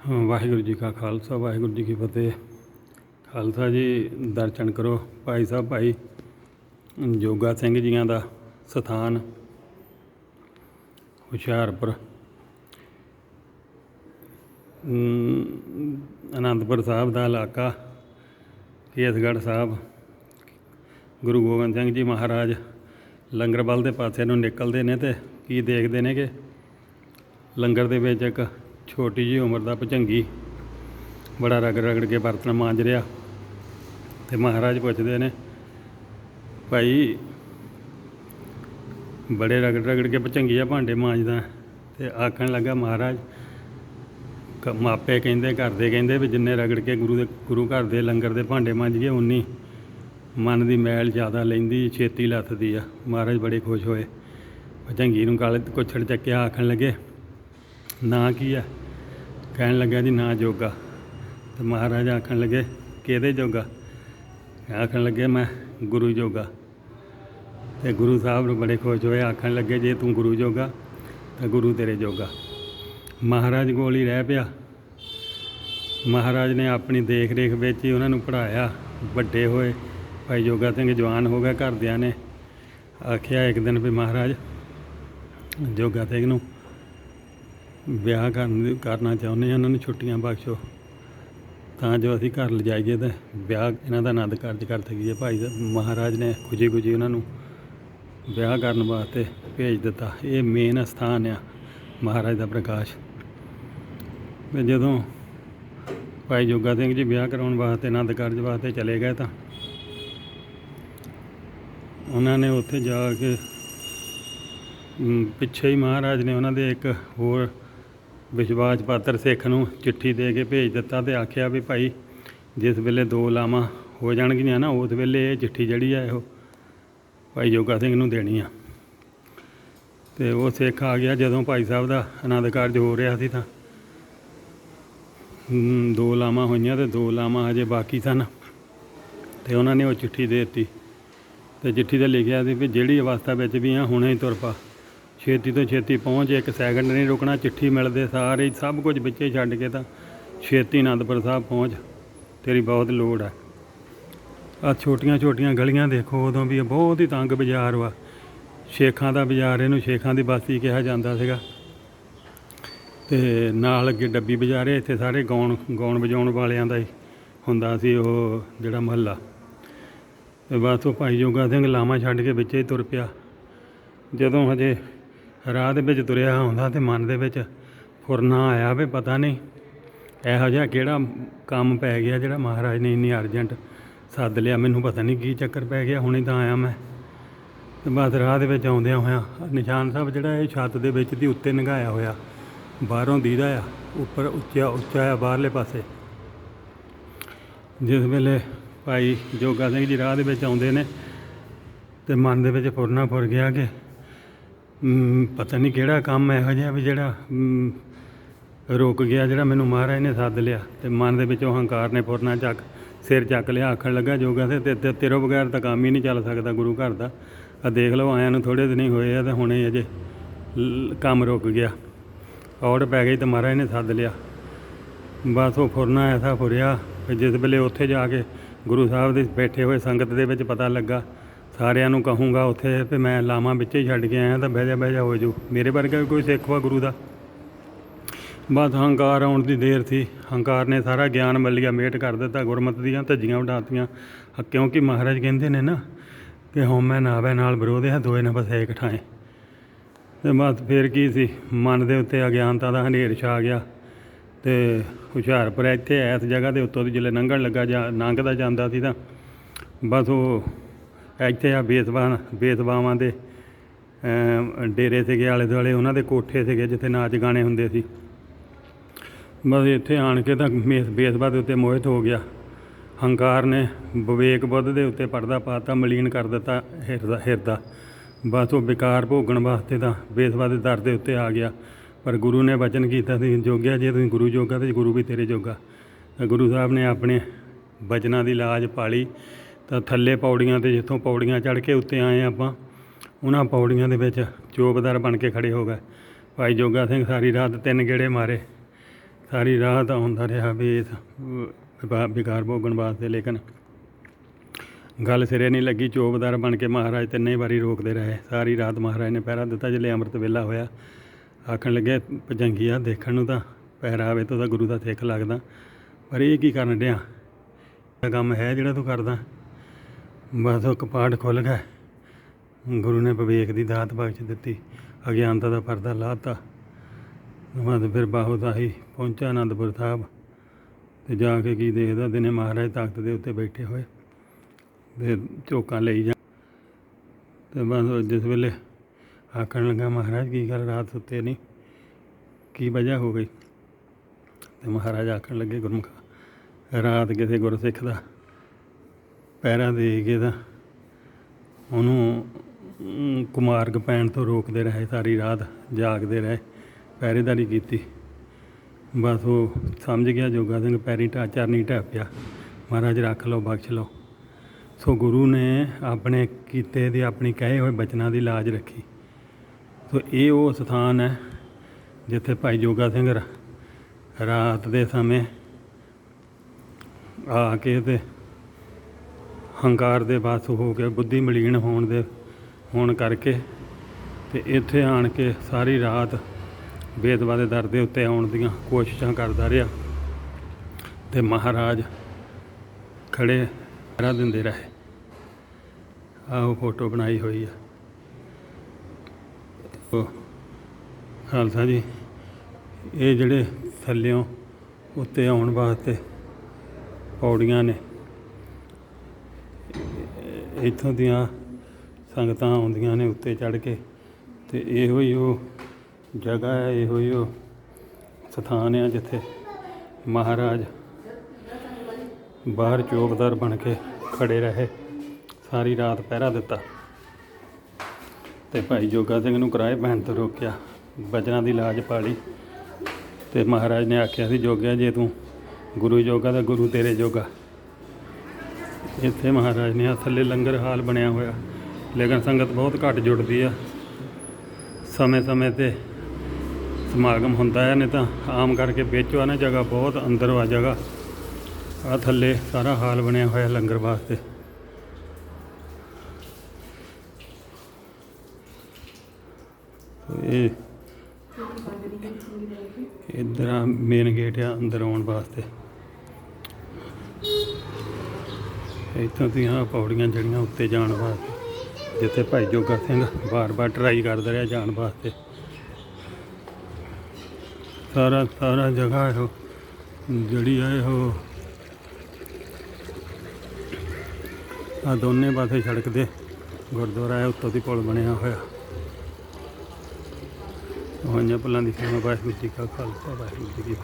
ਹਾਂ, ਵਾਹਿਗੁਰੂ ਜੀ ਕਾ ਖਾਲਸਾ ਵਾਹਿਗੁਰੂ ਜੀ ਕੀ ਫਤਿਹ। ਖਾਲਸਾ ਜੀ ਦਰਸ਼ਨ ਕਰੋ ਭਾਈ ਸਾਹਿਬ ਭਾਈ ਜੋਗਾ ਸਿੰਘ ਜੀਆਂ ਦਾ ਸਥਾਨ ਹੁਸ਼ਿਆਰਪੁਰ। ਅਨੰਦਪੁਰ ਸਾਹਿਬ ਦਾ ਇਲਾਕਾ ਕੇਸਗੜ੍ਹ ਸਾਹਿਬ। ਗੁਰੂ ਗੋਬਿੰਦ ਸਿੰਘ ਜੀ ਮਹਾਰਾਜ ਲੰਗਰ ਵੱਲ ਦੇ ਪਾਸੇ ਨੂੰ ਨਿਕਲਦੇ ਨੇ ਤੇ ਕੀ ਦੇਖਦੇ ਨੇ ਕਿ ਲੰਗਰ ਦੇ ਵਿੱਚ ਇੱਕ ਛੋਟੀ ਜਿਹੀ ਉਮਰ ਦਾ ਭਜੰਗੀ। ਬੜਾ ਰਗੜ ਰਗੜ ਕੇ ਬਰਤਨ ਮਾਂਜ ਰਿਹਾ। ਤੇ ਮਹਾਰਾਜ ਪੁੱਛਦੇ ਨੇ, ਭਾਈ, ਬੜੇ ਰਗੜ ਰਗੜ ਕੇ ਭੁਜੰਗੀਆ ਭਾਂਡੇ ਮਾਂਜਦਾ ਤੇ ਆਖਣ ਲੱਗਾ, ਮਹਾਰਾਜ, ਕ- ਮਾਪੇ ਕਹਿੰਦੇ, ਘਰ ਦੇ ਕਹਿੰਦੇ ਵੀ ਜਿੰਨੇ ਰਗੜ ਕੇ ਗੁਰੂ ਦੇ, ਗੁਰੂ ਘਰ ਦੇ ਲੰਗਰ ਦੇ ਭਾਂਡੇ ਮਾਂਜ ਗਏ ਉਨੀ ਮਨ ਦੀ ਮੈਲ ਜ਼ਿਆਦਾ ਲੈਂਦੀ, ਛੇਤੀ ਲੱਥਦੀ ਆ। ਮਹਾਰਾਜ ਬੜੇ ਖੁਸ਼ ਹੋਏ। ਭਜੰਗੀ ਨੂੰ ਗਲ ਕੁੱਛੜ ਚੱਕਿਆ, ਆਖਣ ਲੱਗੇ, ਨਾਂ ਕੀ ਆ ਕਹਿਣ ਲੱਗਾ ਜੀ ਨਾ ਜੋਗਾ। ਤੇ ਮਹਾਰਾਜ ਆਖਣ ਲੱਗੇ, ਕਿਹਦੇ ਜੋਗਾ? ਆਖਣ ਲੱਗੇ, ਮੈਂ ਗੁਰੂ ਜੋਗਾ। ਤੇ ਗੁਰੂ ਸਾਹਿਬ ਨੂੰ ਬੜੇ ਖੁਸ਼ ਹੋਏ, ਆਖਣ ਲੱਗੇ, ਜੇ ਤੂੰ ਗੁਰੂ ਜੋਗਾ, ਤਾਂ ਗੁਰੂ ਤੇਰੇ ਜੋਗਾ। ਮਹਾਰਾਜ ਕੋਲ ਹੀ ਰਹਿ ਪਿਆ। ਮਹਾਰਾਜ ਨੇ ਆਪਣੀ ਦੇਖ ਰੇਖ ਵਿੱਚ ਹੀ ਉਹਨਾਂ ਨੂੰ ਪੜ੍ਹਾਇਆ। ਵੱਡੇ ਹੋਏ, ਭਾਈ ਜੋਗਾ ਸਿੰਘ ਜਵਾਨ ਹੋ ਗਿਆ ਘਰਦਿਆਂ ਨੇ। ਆਖਿਆ ਇੱਕ ਦਿਨ ਵੀ ਮਹਾਰਾਜ, ਜੋਗਾ ਸਿੰਘ ਨੂੰ ਵਿਆਹ ਕਰਨ ਕਰਨਾ ਚਾਹੁੰਦੇ ਹਾਂ, ਉਹਨਾਂ ਨੂੰ ਛੁੱਟੀਆਂ ਬਖਸ਼ੋ। ਤਾਂ ਜੋ ਅਸੀਂ ਘਰ ਲਿਜਾਈਏ ਤੇ ਵਿਆਹ ਇਹਨਾਂ ਦਾ ਆਨੰਦ ਕਾਰਜ ਕਰ ਸਕੀਏ। ਭਾਈ ਸਾਹਿਬ ਮਹਾਰਾਜ ਨੇ ਖੁਸ਼ੀ ਖੁਸ਼ੀ ਉਹਨਾਂ ਨੂੰ ਵਿਆਹ ਕਰਨ ਵਾਸਤੇ ਭੇਜ ਦਿੱਤਾ। ਇਹ ਮੇਨ ਸਥਾਨ ਆ ਮਹਾਰਾਜ ਦਾ ਪ੍ਰਕਾਸ਼। ਤੇ ਜਦੋਂ ਭਾਈ ਜੋਗਾ ਸਿੰਘ ਜੀ ਵਿਆਹ ਕਰਾਉਣ ਵਾਸਤੇ, ਆਨੰਦ ਕਾਰਜ ਵਾਸਤੇ ਚਲੇ ਗਏ ਤਾਂ ਉਹਨਾਂ ਨੇ ਉੱਥੇ ਜਾ ਕੇ ਪਿੱਛੇ ਹੀ ਮਹਾਰਾਜ ਨੇ ਉਹਨਾਂ ਦੇ ਇੱਕ ਹੋਰ ਵਿਸ਼ਵਾਸ ਪਾਤਰ ਸਿੱਖ ਨੂੰ ਚਿੱਠੀ ਦੇ ਕੇ ਭੇਜ ਦਿੱਤਾ ਤੇ ਆਖਿਆ ਵੀ ਭਾਈ, ਜਿਸ ਵੇਲੇ ਦੋ ਲਾਵਾਂ ਹੋ ਜਾਣਗੀਆਂ ਨਾ, ਉਸ ਵੇਲੇ ਇਹ ਚਿੱਠੀ ਜਿਹੜੀ ਆ ਇਹੋ ਭਾਈ ਜੋਗਾ ਸਿੰਘ ਨੂੰ ਦੇਣੀ ਆ। ਤੇ ਉਹ ਸਿੱਖ ਆ ਗਿਆ। ਜਦੋਂ ਭਾਈ ਸਾਹਿਬ ਦਾ ਆਨੰਦ ਕਾਰਜ ਹੋ ਰਿਹਾ ਸੀ ਤਾਂ ਦੋ ਲਾਵਾਂ ਹੋਈਆਂ ਤੇ ਦੋ ਲਾਵਾਂ ਹਜੇ ਬਾਕੀ ਸਨ। ਤੇ ਉਹਨਾਂ ਨੇ ਉਹ ਚਿੱਠੀ ਦੇ ਦਿੱਤੀ। ਤੇ ਚਿੱਠੀ ਤੇ ਲਿਖਿਆ ਸੀ ਵੀ ਜਿਹੜੀ ਅਵਸਥਾ ਵਿੱਚ ਵੀ ਆ, ਹੁਣੇ ਹੀ ਤੁਰ ਪਾ। ਛੇਤੀ ਤੋਂ ਛੇਤੀ ਪਹੁੰਚ, ਇੱਕ ਸੈਕਿੰਡ ਨਹੀਂ ਰੁਕਣਾ, ਚਿੱਠੀ ਮਿਲਦੇ ਸਾਰੇ, ਸਭ ਕੁਝ ਵਿੱਚੇ ਛੱਡ ਕੇ ਤਾਂ ਛੇਤੀ ਆਨੰਦਪੁਰ ਸਾਹਿਬ ਪਹੁੰਚ। ਤੇਰੀ ਬਹੁਤ ਲੋੜ ਹੈ ਆ ਛੋਟੀਆਂ ਛੋਟੀਆਂ ਗਲੀਆਂ ਦੇਖੋ, ਉਦੋਂ ਵੀ ਇਹ ਬਹੁਤ ਹੀ ਤੰਗ ਬਾਜ਼ਾਰ ਵਾ। ਸ਼ੇਖਾਂ ਦਾ ਬਾਜ਼ਾਰ, ਇਹਨੂੰ ਸ਼ੇਖਾਂ ਦੀ ਬਸਤੀ ਕਿਹਾ ਜਾਂਦਾ ਸੀਗਾ। ਤੇ ਨਾਲ ਅੱਗੇ ਡੱਬੀ ਬਾਜ਼ਾਰ ਹੈ ਇੱਥੇ ਸਾਰੇ ਗਾਉਣ ਗਾਉਣ ਵਜਾਉਣ ਵਾਲਿਆਂ ਦਾ ਹੀ ਹੁੰਦਾ ਸੀ ਉਹ ਜਿਹੜਾ ਮਹੱਲਾ। ਤੇ ਬਸ ਉਹ ਭਾਈ ਜੋਗਾ ਸਿੰਘ ਲਾਮਾ ਛੱਡ ਕੇ ਵਿੱਚੇ ਹੀ ਤੁਰ ਪਿਆ। ਜਦੋਂ ਹਜੇ ਰਾਹ ਦੇ ਵਿੱਚ ਤੁਰਿਆ ਆਉਂਦਾ ਤੇ ਮਨ ਦੇ ਵਿੱਚ ਫੁਰਨਾ ਆਇਆ ਵੀ ਪਤਾ ਨਹੀਂ ਇਹੋ ਜਿਹਾ ਕਿਹੜਾ ਕੰਮ ਪੈ ਗਿਆ ਜਿਹੜਾ ਮਹਾਰਾਜ ਨੇ ਇੰਨੀ ਅਰਜੈਂਟ ਸੱਦ ਲਿਆ। ਮੈਨੂੰ ਪਤਾ ਨਹੀਂ ਕੀ ਚੱਕਰ ਪੈ ਗਿਆ, ਹੁਣੇ ਤਾਂ ਆਇਆ ਮੈਂ। ਤੇ ਬਸ ਰਾਹ ਦੇ ਵਿੱਚ ਆਉਂਦਿਆਂ ਹੋਇਆ ਨਿਸ਼ਾਨ ਸਾਹਿਬ ਜਿਹੜਾ ਇਹ ਛੱਤ ਦੇ ਵਿੱਚ ਦੀ ਉੱਤੇ ਨੰਗਾਇਆ ਹੋਇਆ, ਬਾਹਰੋਂ ਦੀਦਾ ਆ, ਉੱਪਰ ਉੱਚਾ ਉੱਚਾ ਆ ਬਾਹਰਲੇ ਪਾਸੇ। ਜਿਸ ਵੇਲੇ ਭਾਈ ਜੋਗਾ ਸਿੰਘ ਜੀ ਰਾਹ ਦੇ ਵਿੱਚ ਆਉਂਦੇ ਨੇ ਤੇ ਮਨ ਦੇ ਵਿੱਚ ਫੁਰਨਾ ਫੁਰ ਗਿਆ ਕਿ ਪਤਾ ਨਹੀਂ ਕਿਹੜਾ ਕੰਮ ਇਹੋ ਜਿਹਾ ਵੀ ਜਿਹੜਾ ਰੁਕ ਗਿਆ ਜਿਹੜਾ ਮੈਨੂੰ ਮਹਾਰਾਜ ਨੇ ਸੱਦ ਲਿਆ ਤੇ ਮਨ ਦੇ ਵਿੱਚੋਂ ਹੰਕਾਰ ਨੇ ਫੁਰਨਾ ਚੱਕ, ਸਿਰ ਚੱਕ ਲਿਆ, ਆਖਣ ਲੱਗਾ ਜੋਗਾ ਤੇ ਤੇ- ਬਗੈਰ ਤਾਂ ਕੰਮ ਹੀ ਨਹੀਂ ਚੱਲ ਸਕਦਾ ਗੁਰੂ ਘਰ ਦਾ। ਆ ਦੇਖ ਲਓ, ਆਇਆਂ ਨੂੰ ਥੋੜੇ ਦਿਨ ਹੀ ਹੋਏ ਆ ਤੇ ਹੁਣੇ ਅਜੇ ਕੰਮ ਰੁਕ ਗਿਆ। ਔੜ ਪੈ ਗਈ ਤੇ ਮਹਾਰਾਜ ਨੇ ਸੱਦ ਲਿਆ। ਬਸ ਉਹ ਫੁਰਨਾ ਐਸਾ ਫੁਰਿਆ ਜਿਸ ਵੇਲੇ ਉੱਥੇ ਜਾ ਕੇ ਗੁਰੂ ਸਾਹਿਬ ਦੇ ਬੈਠੇ ਹੋਏ ਸੰਗਤ ਦੇ ਵਿੱਚ ਪਤਾ ਲੱਗਾ ਸਾਰਿਆਂ ਨੂੰ ਕਹੂੰਗਾ ਉੱਥੇ ਵੀ ਮੈਂ ਲਾਵਾਂ ਵਿੱਚ ਹੀ ਛੱਡ ਕੇ ਆਇਆ ਤਾਂ ਬਹਿ ਜਾ ਬਹਿ ਜਾ, ਹੋ ਜੂ ਮੇਰੇ ਵਰਗਾ ਵੀ ਕੋਈ ਸਿੱਖ ਵਾ ਗੁਰੂ ਦਾ। ਬਸ ਹੰਕਾਰ ਆਉਣ ਦੀ ਦੇਰ ਸੀ। ਹੰਕਾਰ ਨੇ ਸਾਰਾ ਗਿਆਨ ਮੱਲੀਆ ਮੇਟ ਕਰ ਦਿੱਤਾ, ਗੁਰਮਤ ਦੀਆਂ ਧੱਜੀਆਂ ਉਡਾਤੀਆਂ ਕਿਉਂਕਿ ਮਹਾਰਾਜ ਕਹਿੰਦੇ ਨੇ ਨਾ ਕਿ ਹਉਮੈ ਨਾਵੇ ਨਾਲ ਵਿਰੋਧ ਹੈ, ਦੋਏ ਨਾ ਬਸੇ ਇੱਕ ਠਾਏ। ਤੇ ਬਸ ਫਿਰ ਕੀ ਸੀ? ਮਨ ਦੇ ਉੱਤੇ ਅਗਿਆਨਤਾ ਦਾ ਹਨੇਰ ਛਾ ਗਿਆ ਤੇ ਹੁਸ਼ਿਆਰਪੁਰ ਇੱਥੇ ਐਸ ਜਗ੍ਹਾ ਦੇ ਉੱਤੋਂ ਦੀ ਜਿਲੇ ਲੰਘਣ ਲੱਗਾ ਜਾਂ ਲੰਘਦਾ ਜਾਂਦਾ ਸੀ ਤਾਂ ਬਸ ਉਹ ਇੱਥੇ ਆ ਬੇਸਬਾਨ, ਬੇਸਬਾਵਾਂ ਦੇ ਡੇਰੇ ਸੀਗੇ ਆਲੇ ਦੁਆਲੇ, ਉਹਨਾਂ ਦੇ ਕੋਠੇ ਸੀਗੇ ਜਿੱਥੇ ਨਾਚ ਗਾਣੇ ਹੁੰਦੇ ਸੀ। ਬਸ ਇੱਥੇ ਆਣ ਕੇ ਤਾਂ ਮੇਸ ਬੇਸਬਾ ਦੇ ਉੱਤੇ ਮੋਹਿਤ ਹੋ ਗਿਆ। ਹੰਕਾਰ ਨੇ ਵਿਵੇਕ ਬੁੱਧ ਦੇ ਉੱਤੇ ਪਰਦਾ ਪਾਤਾ, ਮਲੀਨ ਕਰ ਦਿੱਤਾ ਹਿਰਦਾ ਹਿਰਦਾ। ਬਸ ਉਹ ਵਿਕਾਰ ਭੋਗਣ ਵਾਸਤੇ ਤਾਂ ਬੇਸਬਾ ਦੇ ਦਰ ਦੇ ਉੱਤੇ ਆ ਗਿਆ। ਪਰ ਗੁਰੂ ਨੇ ਵਚਨ ਕੀਤਾ ਸੀ, ਜੋਗਿਆ ਜੇ ਤੁਸੀਂ ਗੁਰੂ ਜੋਗਾ ਤੇ ਗੁਰੂ ਵੀ ਤੇਰੇ ਜੋਗਾ। ਤਾਂ ਗੁਰੂ ਸਾਹਿਬ ਨੇ ਆਪਣੇ ਵਚਨਾਂ ਦੀ ਲਾਜ ਪਾਲੀ। ਤਾਂ ਥੱਲੇ ਪੌੜੀਆਂ ਤੇ ਜਿੱਥੋਂ ਪੌੜੀਆਂ ਚੜ੍ਹ ਕੇ ਉੱਤੇ ਆਏ ਆਪਾਂ, ਉਹਨਾਂ ਪੌੜੀਆਂ ਦੇ ਵਿੱਚ ਚੋਬਦਾਰ ਬਣ ਕੇ ਖੜੇ ਹੋ ਗਏ। ਭਾਈ ਜੋਗਾ ਸਿੰਘ ਸਾਰੀ ਰਾਤ ਤਿੰਨ ਗੇੜੇ ਮਾਰੇ। ਸਾਰੀ ਰਾਤ ਆਉਂਦਾ ਰਿਹਾ ਵੀ ਇਸ ਵਿਵਾ- ਵਿਕਾਰ ਭੋਗਣ ਵਾਸਤੇ, ਲੇਕਿਨ ਗੱਲ ਸਿਰੇ ਨਹੀਂ ਲੱਗੀ। ਚੋਬਦਾਰ ਬਣ ਕੇ ਮਹਾਰਾਜ ਤਿੰਨੇ ਵਾਰੀ ਰੋਕਦੇ ਰਹੇ। ਸਾਰੀ ਰਾਤ ਮਹਾਰਾਜ ਨੇ ਪਹਿਰਾ ਦਿੱਤਾ ਜਿਹੜੇ ਅੰਮ੍ਰਿਤ ਵੇਲਾ ਹੋਇਆ। ਆਖਣ ਲੱਗੇ ਭਜੰਗੀਆ ਦੇਖਣ ਨੂੰ ਤਾਂ ਪਹਿਰਾਵੇ ਤੋਂ ਤਾਂ ਗੁਰੂ ਦਾ ਸਿੱਖ ਲੱਗਦਾ। ਪਰ ਇਹ ਕੀ ਕਰਨ ਡਿਆ? ਇਹ ਕੰਮ ਹੈ ਜਿਹੜਾ ਤੂੰ ਕਰਦਾ। ਬਸ ਉਹ ਕਪਾਟ ਖੁੱਲ ਗਿਆ। ਗੁਰੂ ਨੇ ਵਿਵੇਕ ਦੀ ਦਾਤ ਬਖਸ਼ ਦਿੱਤੀ। ਅਗਿਆਨਤਾ ਦਾ ਪਰਦਾ ਲਾਤਾ। ਬਾਅਦ ਫਿਰ ਬਾਹੂਦਾਹੀ ਪਹੁੰਚਿਆ ਆਨੰਦਪੁਰ ਸਾਹਿਬ। ਤੇ ਜਾ ਕੇ ਕੀ ਦੇਖਦਾ? ਦਿਨੇ ਮਹਾਰਾਜ ਤਖਤ ਦੇ ਉੱਤੇ ਬੈਠੇ ਹੋਏ। ਤੇ ਝੋਕਾਂ ਲਈ ਜਾ ਤੇ ਬਸ ਜਿਸ ਵੇਲੇ ਆਖਣ ਲੱਗਾ, ਮਹਾਰਾਜ, ਕੀ ਗੱਲ? ਰਾਤ ਸੁੱਤੇ ਨਹੀਂ। ਕੀ ਵਜ੍ਹਾ ਹੋ ਗਈ? ਤੇ ਮਹਾਰਾਜ ਆਖਣ ਲੱਗੇ, ਗੁਰਮੁਖਾ, ਰਾਤ ਕਿਸੇ ਗੁਰਸਿੱਖ ਦਾ ਪਹਿਰਾ ਦੇ ਕੇ ਤਾਂ ਉਹਨੂੰ ਕੁਮਾਰਕ ਪੈਣ ਤੋਂ ਰੋਕਦੇ ਰਹੇ, ਸਾਰੀ ਰਾਤ ਜਾਗਦੇ ਰਹੇ, ਪਹਿਰੇਦਾਰੀ ਕੀਤੀ। ਬਸ ਉਹ ਸਮਝ ਗਿਆ, ਜੋਗਾ ਸਿੰਘ ਪੈਰੀ ਢਾ, ਚਰਨੀ ਢਹਿ ਪਿਆ। ਮਹਾਰਾਜ ਰੱਖ ਲਓ, ਬਖਸ਼ ਲਓ। ਸੋ ਗੁਰੂ ਨੇ ਆਪਣੇ ਕੀਤੇ ਦੇ ਆਪਣੀ ਕਹੇ ਹੋਏ ਬਚਨਾਂ ਦੀ ਲਾਜ ਰੱਖੀ। ਸੋ ਇਹ ਉਹ ਸਥਾਨ ਹੈ, ਜਿੱਥੇ ਭਾਈ ਜੋਗਾ ਸਿੰਘ ਰਾਤ ਦੇ ਸਮੇਂ ਆ ਕੇ ਤੇ ਹੰਕਾਰ ਦੇ ਬਸ ਹੋ ਕੇ, ਬੁੱਧੀ ਮਲੀਨ ਹੋਣ ਦੇ, ਹੋਣ ਕਰਕੇ ਤੇ ਇੱਥੇ ਆਣ ਕੇ ਸਾਰੀ ਰਾਤ ਬੇਦਵਾ ਦੇ ਦਰ ਦੇ ਉੱਤੇ ਆਉਣ ਦੀਆਂ ਕੋਸ਼ਿਸ਼ਾਂ ਕਰਦਾ ਰਿਹਾ ਤੇ ਮਹਾਰਾਜ ਖੜੇ ਪਹਿਰਾ ਦਿੰਦੇ ਰਹੇ। ਆਹ ਫੋਟੋ ਬਣਾਈ ਹੋਈ ਆ। ਖਾਲਸਾ ਜੀ, ਇਹ ਜਿਹੜੇ ਥੱਲਿਓਂ ਉੱਤੇ ਆਉਣ ਵਾਸਤੇ ਪੌੜੀਆਂ ਨੇ ਇੱਥੋਂ ਦੀਆਂ ਸੰਗਤਾਂ ਆਉਂਦੀਆਂ ਨੇ ਉੱਤੇ ਚੜ੍ਹ ਕੇ ਤੇ ਇਹੋ ਹੀ ਉਹ ਜਗ੍ਹਾ ਹੈ, ਇਹੋ ਹੀ ਉਹ ਸਥਾਨ ਹੈ ਜਿੱਥੇ ਮਹਾਰਾਜ ਬਾਹਰ ਚੌਕਦਾਰ ਬਣ ਕੇ ਖੜੇ ਰਹੇ, ਸਾਰੀ ਰਾਤ ਪਹਿਰਾ ਦਿੱਤਾ। ਤੇ ਭਾਈ ਜੋਗਾ ਸਿੰਘ ਨੂੰ ਕਿਰਾਏ ਪੈਣ ਤੋਂ ਰੋਕਿਆ, ਬਚਨਾਂ ਦੀ ਲਾਜ ਪਾਲੀ। ਤੇ ਮਹਾਰਾਜ ਨੇ ਆਖਿਆ ਸੀ, ਜੋਗਿਆ ਜੇ ਤੂੰ ਗੁਰੂ ਜੋਗਾ ਤਾਂ ਗੁਰੂ ਤੇਰੇ ਜੋਗਾ। ਇੱਥੇ ਮਹਾਰਾਜ ਨੇ ਆਹ ਥੱਲੇ ਲੰਗਰ ਹਾਲ ਬਣਿਆ ਹੋਇਆ। ਲੇਕਿਨ ਸੰਗਤ ਬਹੁਤ ਘੱਟ ਜੁੜਦੀ ਆ। ਸਮੇਂ ਸਮੇਂ ਤੇ ਸਮਾਗਮ ਹੁੰਦਾ ਹੈ ਨਹੀਂ ਤਾਂ ਆਮ ਕਰਕੇ ਵਿੱਚੋਂ ਆ ਨਾ ਜਗ੍ਹਾ ਬਹੁਤ ਅੰਦਰ ਆ ਜਗ੍ਹਾ। ਆ ਥੱਲੇ ਸਾਰਾ ਹਾਲ ਬਣਿਆ ਹੋਇਆ ਲੰਗਰ ਵਾਸਤੇ। ਇਹ ਇੱਧਰ ਆ ਮੇਨ ਗੇਟ ਆ ਅੰਦਰ ਆਉਣ ਵਾਸਤੇ। ਇੱਥੋਂ ਦੀਆਂ ਪੌੜੀਆਂ ਜਿਹੜੀਆਂ ਉੱਤੇ ਜਾਣ ਵਾਸਤੇ, ਜਿੱਥੇ ਭਾਈ ਜੋਗਾ ਸਿੰਘ ਬਾਰ-ਬਾਰ ਟਰਾਈ ਕਰਦਾ ਰਿਹਾ ਜਾਣ ਵਾਸਤੇ। ਸਾਰਾ ਸਾਰਾ ਜਗ੍ਹਾ ਇਹੋ, ਜਿਹੜੀ ਆ ਇਹੋ। ਆ ਦੋਨੇ ਪਾਸੇ ਸੜਕ ਦੇ ਗੁਰਦੁਆਰਾ ਹੈ ਉੱਤੋਂ ਦੀ ਪੁਲ ਬਣਿਆ ਹੋਇਆ। ਹੋਈਆਂ ਪੁਲਾਂ ਦੀ ਸੇਵਾ ਵਾਹਿਗੁਰੂ ਜੀ ਕਾ ਖਾਲਸਾ, ਵਾਹਿਗੁਰੂ ਜੀ ਕੀ